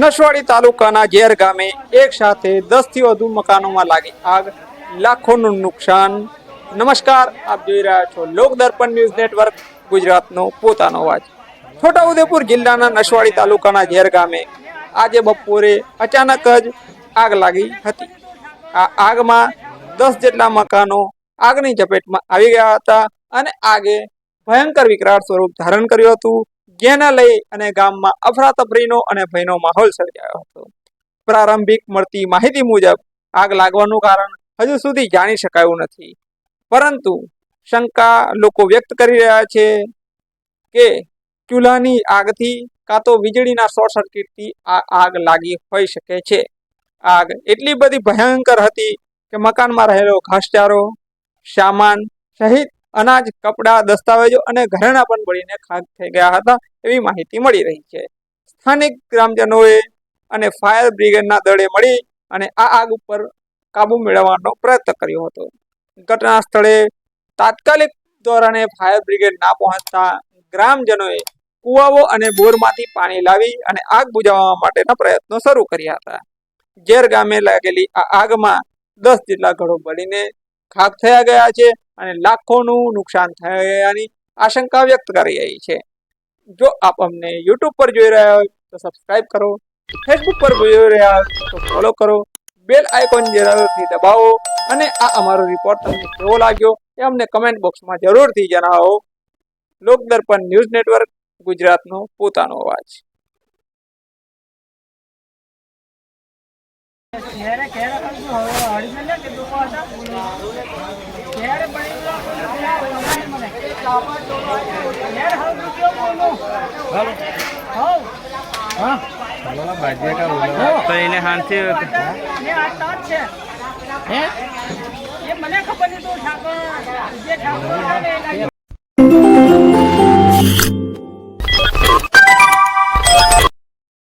નસવાડી તાલુકાના ઝેર ગામે એક સાથે દસથી વધુ મકાનોમાં લાગી આગ. લાખોનું નુકસાન. નમસ્કાર, આપ જોઈ રહ્યા છો લોક દર્પણ ન્યૂઝ નેટવર્ક, ગુજરાતનો પોતાનો અવાજ. છોટાઉદેપુર જિલ્લાના નસવાડી તાલુકાના ઝેર ગામે આજે બપોરે અચાનક જ આગ લાગી હતી. આ આગમાં દસ જેટલા મકાનો આગની ઝપેટમાં આવી ગયા હતા અને આગે ભયંકર વિકરાળ સ્વરૂપ ધારણ કર્યું હતું. જેને લઈ અને ગામમાં અફરાતફરીનો અને ભયનો માહોલ સર્જાયો હતો. પ્રારંભિક મળતી માહિતી મુજબ, આગ લાગવાનું કારણ હજુ સુધી જાણી શકાયું નથી. પરંતુ શંકા લોકો વ્યક્ત કરી રહ્યા છે કે ચૂલાની આગથી કાં તો વીજળીના શોર્ટ સર્કિટથી આ આગ લાગી હોઈ શકે છે. આગ એટલી બધી ભયંકર હતી કે મકાનમાં રહેલો ઘાસચારો, સામાન સહિત અનાજ, કપડાં, દસ્તાવેજો અને ઘરેણાં પણ બળીને ખાક થઈ ગયા હતા એવી માહિતી મળી રહી છે. સ્થાનિક ગ્રામજનોએ અને ફાયર બ્રિગેડના દળે મળી અને આ આગ ઉપર કાબુ મેળવવાનો પ્રયત્ન કર્યો હતો. ઘટના સ્થળે તાત્કાલિક ધોરણે ફાયર બ્રિગેડ ના પહોંચતા ગ્રામજનોએ કુવાઓ અને બોરમાંથી પાણી લાવી અને આગ બુજાવવા માટેના પ્રયત્નો શરૂ કર્યા હતા. ઝેર ગામે લાગેલી આ આગમાં દસ જેટલા ઘરો બળીને ખાક થયા ગયા છે અને લાખોનું નુકસાન થયાની આશંકા વ્યક્ત કરી રહી છે. જો આપ અમને યુટ્યુબ પર જોઈ રહ્યા હોય તો સબસ્ક્રાઇબ કરો ફેસબુક પર જોઈ રહ્યા હોય તો ફોલો કરો બેલ આઇકોન જરૂરથી દબાવો અને આ અમારો રિપોર્ટ તમને કેવો લાગ્યો એ અમને કમેન્ટ બોક્સમાં જરૂરથી જણાવો. લોક દર્પણ ન્યૂઝ નેટવર્ક, ગુજરાતનો પોતાનો અવાજ. એને હાનથી ને આ તાજ છે. હે? એ મને ખબર નહીં તું ઠાકોર જે ઠાકોર આવે એ લાગ્યો.